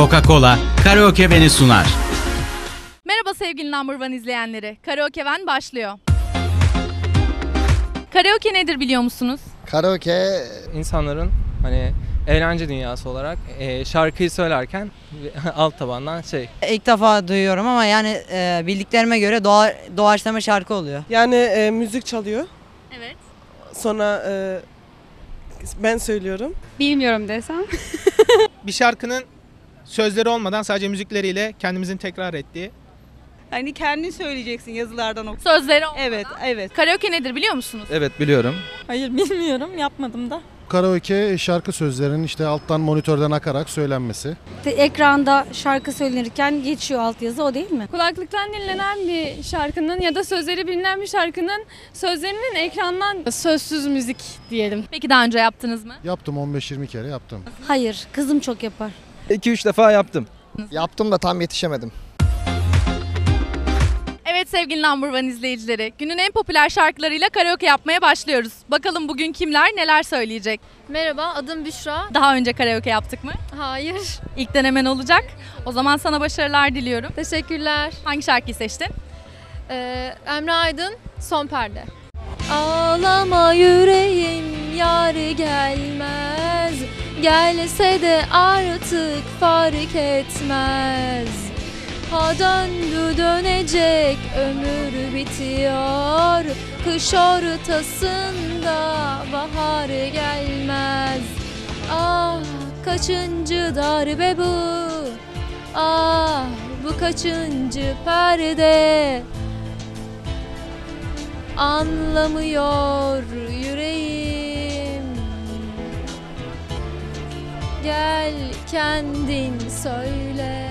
Coca-Cola Karaoke Beni sunar. Merhaba sevgili Number One izleyenleri. Karaoke Ben başlıyor. Karaoke nedir biliyor musunuz? Karaoke insanların hani eğlence dünyası olarak e, şarkıyı söylerken alt tabandan şey İlk defa duyuyorum ama yani e, bildiklerime göre doğa, doğaçlama şarkı oluyor. Yani e, müzik çalıyor. Evet. Sonra e, ben söylüyorum. Bilmiyorum desem. bir şarkının sözleri olmadan sadece müzikleriyle kendimizin tekrar ettiği Hani kendin söyleyeceksin yazılardan oku. Sözleri olmadan. Evet, evet. Karaoke nedir biliyor musunuz? Evet biliyorum. Hayır bilmiyorum yapmadım da. Karaoke şarkı sözlerinin işte alttan monitörden akarak söylenmesi. Ekranda şarkı söylenirken geçiyor altyazı o değil mi? Kulaklıktan dinlenen bir şarkının ya da sözleri bilinen bir şarkının sözlerinin ekrandan sözsüz müzik diyelim. Peki daha önce yaptınız mı? Yaptım 15-20 kere yaptım. Hayır kızım çok yapar. 2-3 defa yaptım. Yaptım da tam yetişemedim. Evet sevgili Number One izleyicileri. Günün en popüler şarkılarıyla karaoke yapmaya başlıyoruz. Bakalım bugün kimler neler söyleyecek? Merhaba adım Büşra. Daha önce karaoke yaptık mı? Hayır. İlk denemen olacak. O zaman sana başarılar diliyorum. Teşekkürler. Hangi şarkıyı seçtin? Ee, Emre Aydın son perde. Ağlama yüreğim yar gelmez Gelse de artık fark etmez. Ha döndü dönecek ömür bitiyor. Kış ortasında bahar gelmez. Ah kaçıncı darbe bu? Ah bu kaçıncı perde? Anlamıyor yüreğim Gel kendin söyle